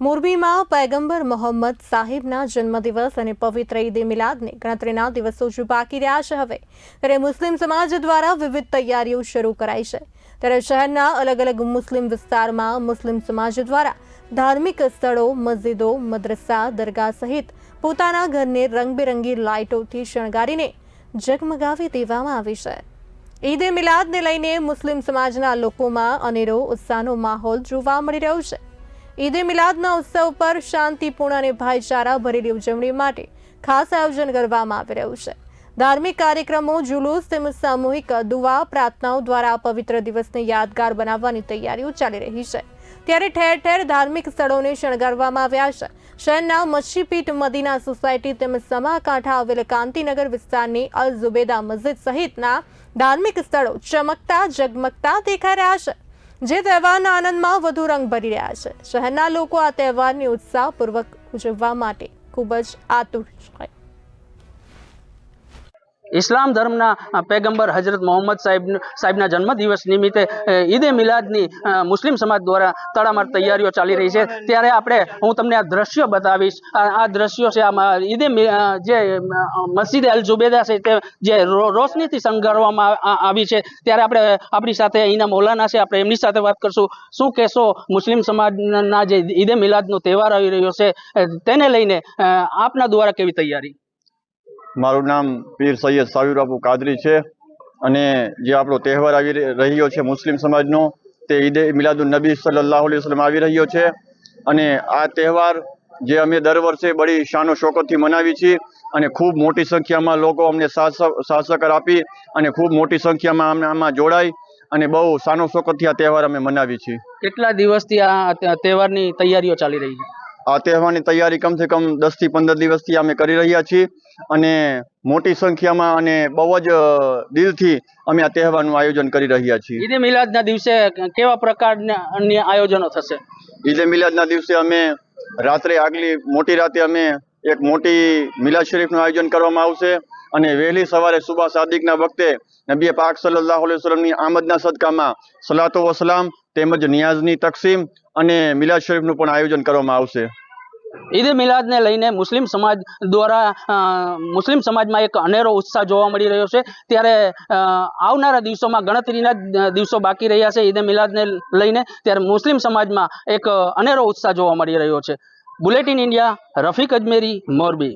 મોરબીમાં પૈગંબર મોહમ્મદ સાહિબના જન્મદિવસ અને પવિત્ર ઈદ મિલાદને ગણતરીના દિવસો જ બાકી રહ્યા છે હવે. ત્યારે મુસ્લિમ સમાજ દ્વારા વિવિધ તૈયારીઓ શરૂ કરાઈ છે. ત્યારે શહેરના અલગ અલગ મુસ્લિમ વિસ્તારમાં મુસ્લિમ સમાજ દ્વારા ધાર્મિક સ્થળો, મસ્જિદો, મદ્રસા, દરગાહ સહિત પોતાના ઘરને રંગબેરંગી લાઇટોથી શણગારીને ઝગમગાવી દેવામાં આવી છે. ઈદે મિલાદને લઈને મુસ્લિમ સમાજના લોકોમાં અનેરો ઉત્સાહનો માહોલ જોવા મળી રહ્યો છે. ઈદ એ મિલાદના ઉત્સવ પર શાંતિપૂર્ણ અને ભાઈચારા ભરેલી ઉજવણી માટે ખાસ આયોજન કરવામાં આવી રહ્યું છે. ધાર્મિક કાર્યક્રમો, જુલુસ તેમજ સામૂહિક દુવા પ્રાર્થનાઓ દ્વારા આ પવિત્ર દિવસને યાદગાર બનાવવાની તૈયારીઓ ચાલી રહી છે. ત્યારે ઠેર ઠેર ધાર્મિક સ્થળોને શણગારવામાં આવ્યા છે. શહેરના મચ્છીપીઠ, મદીના સોસાયટી તેમજ સમાકાંઠા આવેલ કાંતિનગર વિસ્તારની અલ ઝુબેદા મસ્જિદ સહિતના ધાર્મિક સ્થળો ચમકતા, ઝગમગતા દેખાઈ રહ્યા છે. જે તહેવારના આનંદમાં વધુ રંગ ભરી રહ્યા છે. શહેરના લોકો આ તહેવારની ઉત્સાહપૂર્વક ઉજવવા માટે ખૂબ જ આતુર છે ઇસ્લામ ધર્મના પેગંબર હજરત મોહમ્મદ સાહેબ, સાહેબના જન્મદિવસ નિમિત્તે ઈદે મિલાદની મુસ્લિમ સમાજ દ્વારા તડામાર તૈયારીઓ ચાલી રહી છે. ત્યારે આપણે, હું તમને આ દ્રશ્યો બતાવીશ. આ દ્રશ્યો છે આ ઈદે જે મસ્જિદ અલ જુબેદા છે, તે જે રોશનીથી આ- આવી છે. ત્યારે આપણે આપણી સાથે અહીંના મૌલાના છે, આપણે એમની સાથે વાત કરશું. શું કહેશો, મુસ્લિમ સમાજના જે ઈદે મિલાદનો તહેવાર આવી રહ્યો છે તેને લઈને આપના દ્વારા કેવી તૈયારી? મારું નામ પીર સૈયદ સાવીર બાપુ કાદરી છે અને જે આપણો તહેવાર આવી રહ્યો છે મુસ્લિમ સમાજનો, તે ઈદે મિલાદુલ નબી સલ્લલ્લાહુ વસલમ આવી રહ્યો છે. અને આ તહેવાર જે અમે દર વર્ષે બડી શાનો શોકતથી મનાવી છીએ અને ખૂબ મોટી સંખ્યામાં લોકો અમને સાથ સહ- સહકાર આપી અને ખૂબ મોટી સંખ્યામાં અમને આમાં જોડાઈ અને બહુ શાનો શોકતથી આ તહેવાર અમે મનાવી છીએ. કેટલા દિવસથી આ તહેવારની તૈયારીઓ ચાલી રહી છે? તહેવારની તૈયારી કમસે કમ દસથી પંદર દિવસથી અમે કરી રહ્યા છીએ અને મોટી સંખ્યામાં અને બહુ જ દિલથી અમે આ તહેવારનું આયોજન કરી રહ્યા છીએ. ઈદે મિલાદના દિવસે કેવા પ્રકારના અન્ય આયોજનો થશે? ઈદે મિલાદના દિવસે અમે રાત્રે આગલી મોટી રાતે અમે એક મોટી મિલાદ શરીફનું આયોજન કરવામાં આવશે. અને વહેલી સવારે સુબા સાદિકના વખતે નબી પાક અલૈહિ આમદના સદકામાં સલાતો વસલામ તેમજ નિયાઝની તકસીમ અને મિલાદ શરીફનું પણ આયોજન કરવામાં આવશે. ઈદે મિલાદને લઈને મુસ્લિમ સમાજ દ્વારા મુસ્લિમ સમાજમાં એક અનેરો ઉત્સાહ જોવા મળી રહ્યો છે. ત્યારે આવનારા દિવસોમાં ગણતરીના દિવસો બાકી રહ્યા છે ઈદે મિલાદને લઈને. ત્યારે મુસ્લિમ સમાજમાં એક અનેરો ઉત્સાહ જોવા મળી રહ્યો છે. Bulletin India, Rafiq Ajmeri, Morbi.